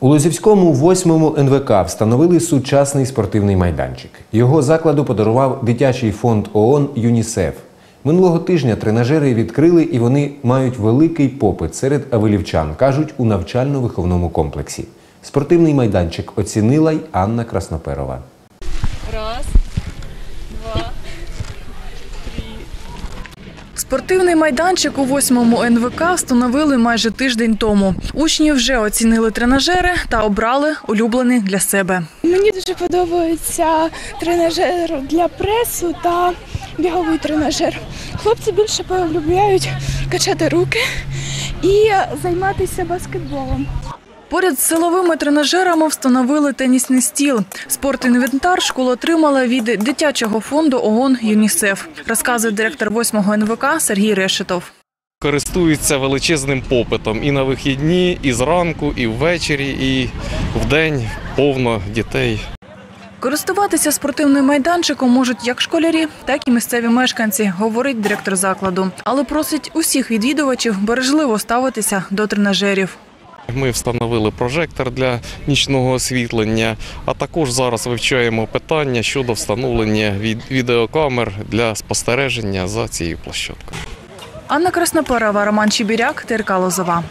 У Лозівському восьмому НВК встановили сучасний спортивний майданчик. Його закладу подарував дитячий фонд ООН ЮНІСЕФ. Минулого тижня тренажери відкрили і вони мають великий попит серед авелівчан, кажуть у навчально-виховному комплексі. Спортивний майданчик оцінила й Анна Красноперова. Спортивний майданчик у восьмому НВК встановили майже тиждень тому. Учні вже оцінили тренажери та обрали улюблений для себе. Мені дуже подобається тренажер для пресу та біговий тренажер. Хлопці більше полюбляють качати руки і займатися баскетболом. Поряд з силовими тренажерами встановили тенісний стіл. Спортінвентар школа отримала від дитячого фонду ООН ЮНІСЕФ, розказує директор восьмого НВК Сергій Решетов. користуються величезним попитом і на вихідні, і зранку, і ввечері, і вдень повно дітей. Користуватися спортивним майданчиком можуть як школярі, так і місцеві мешканці, говорить директор закладу. Але просить усіх відвідувачів бережливо ставитися до тренажерів. Ми встановили прожектор для нічного освітлення, а також зараз вивчаємо питання щодо встановлення від- відеокамер для спостереження за цією площадкою. Анна Краснопорова, Роман Чібіряк, ТРК Лозова.